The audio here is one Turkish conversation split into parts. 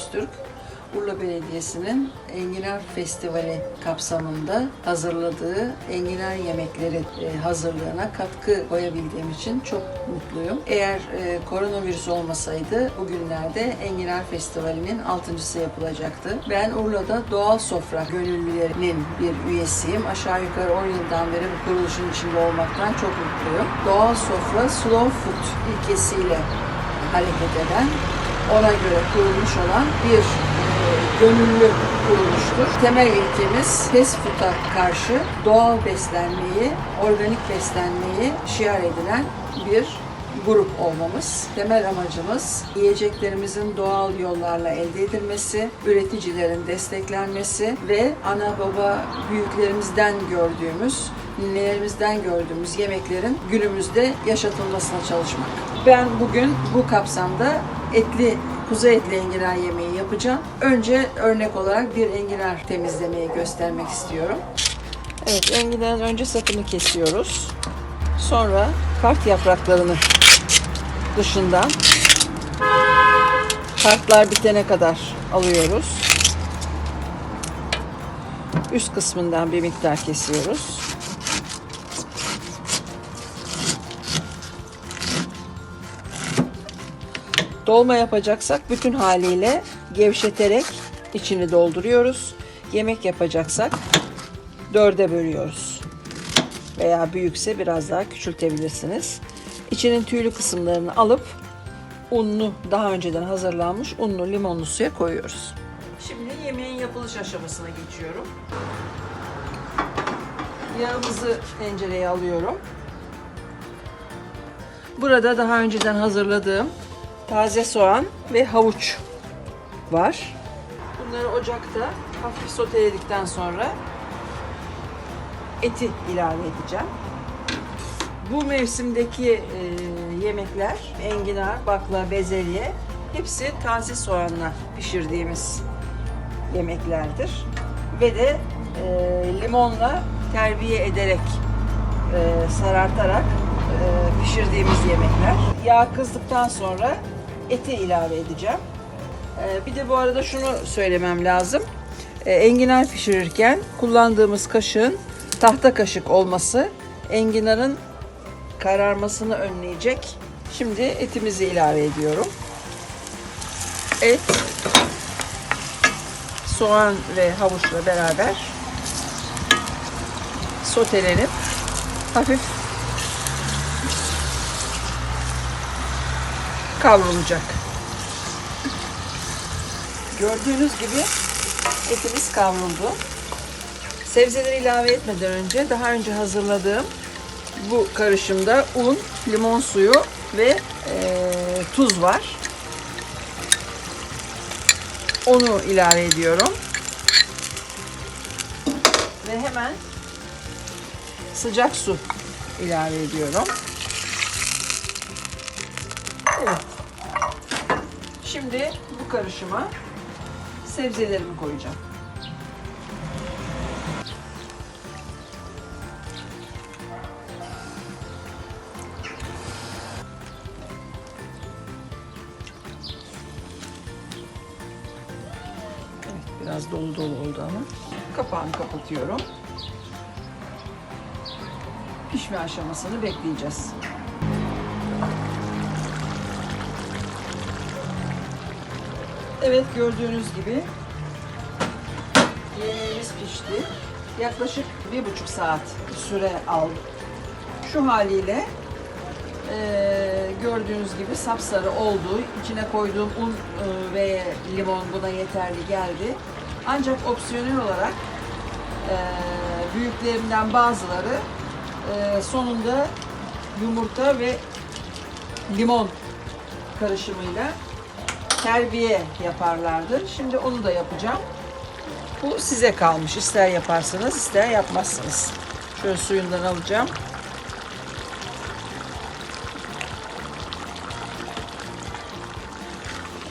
Öztürk, Urla Belediyesi'nin Enginar Festivali kapsamında hazırladığı enginar yemekleri e, hazırlığına katkı koyabildiğim için çok mutluyum. Eğer e, koronavirüs olmasaydı bugünlerde Enginar Festivali'nin altıncısı yapılacaktı. Ben Urla'da Doğal Sofra Gönüllülerinin bir üyesiyim. Aşağı yukarı 10 yıldan beri bu kuruluşun içinde olmaktan çok mutluyum. Doğal Sofra Slow Food ilkesiyle hareket eden, ona göre kurulmuş olan bir e, gönüllü kuruluştur. Temel ilkemiz fast food'a karşı doğal beslenmeyi, organik beslenmeyi şiar edilen bir grup olmamız. Temel amacımız yiyeceklerimizin doğal yollarla elde edilmesi, üreticilerin desteklenmesi ve ana baba büyüklerimizden gördüğümüz, ninelerimizden gördüğümüz yemeklerin günümüzde yaşatılmasına çalışmak. Ben bugün bu kapsamda etli kuzu etli enginar yemeği yapacağım. Önce örnek olarak bir enginar temizlemeyi göstermek istiyorum. Evet, enginarın önce sapını kesiyoruz. Sonra kart yapraklarını dışından kartlar bitene kadar alıyoruz. Üst kısmından bir miktar kesiyoruz. Dolma yapacaksak bütün haliyle gevşeterek içini dolduruyoruz. Yemek yapacaksak dörde bölüyoruz. Veya büyükse biraz daha küçültebilirsiniz. İçinin tüylü kısımlarını alıp unlu daha önceden hazırlanmış unlu limonlu suya koyuyoruz. Şimdi yemeğin yapılış aşamasına geçiyorum. Yağımızı tencereye alıyorum. Burada daha önceden hazırladığım taze soğan ve havuç var. Bunları ocakta hafif soteledikten sonra eti ilave edeceğim. Bu mevsimdeki e, yemekler enginar, bakla, bezelye hepsi taze soğanla pişirdiğimiz yemeklerdir. Ve de e, limonla terbiye ederek e, sarartarak e, pişirdiğimiz yemekler. Yağ kızdıktan sonra eti ilave edeceğim. E, bir de bu arada şunu söylemem lazım. E, enginar pişirirken kullandığımız kaşığın tahta kaşık olması enginarın kararmasını önleyecek. Şimdi etimizi ilave ediyorum. Et, soğan ve havuçla beraber sotelenip hafif kavrulacak. Gördüğünüz gibi etimiz kavruldu. Sebzeleri ilave etmeden önce daha önce hazırladığım bu karışımda un, limon suyu ve e, tuz var. Onu ilave ediyorum. Ve hemen sıcak su ilave ediyorum. Şimdi bu karışıma sebzelerimi koyacağım. Biraz dolu dolu oldu ama. Kapağını kapatıyorum. Pişme aşamasını bekleyeceğiz. Evet gördüğünüz gibi yemeğimiz pişti. Yaklaşık bir buçuk saat süre aldı. Şu haliyle eee, gördüğünüz gibi sapsarı oldu. İçine koyduğum un e, ve limon buna yeterli geldi. Ancak opsiyonel olarak eee büyüklerimden bazıları eee, sonunda yumurta ve limon karışımıyla terbiye yaparlardı. Şimdi onu da yapacağım. Bu size kalmış. İster yaparsınız, ister yapmazsınız. Şöyle suyundan alacağım.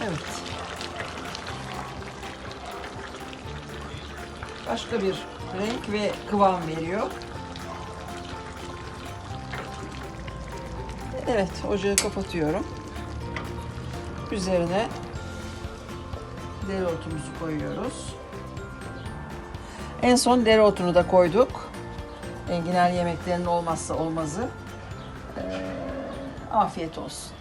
Evet. Başka bir renk ve kıvam veriyor. Evet, ocağı kapatıyorum. Üzerine dereotumuzu koyuyoruz. En son dereotunu da koyduk. Enginar yemeklerinin olmazsa olmazı. Ee, afiyet olsun.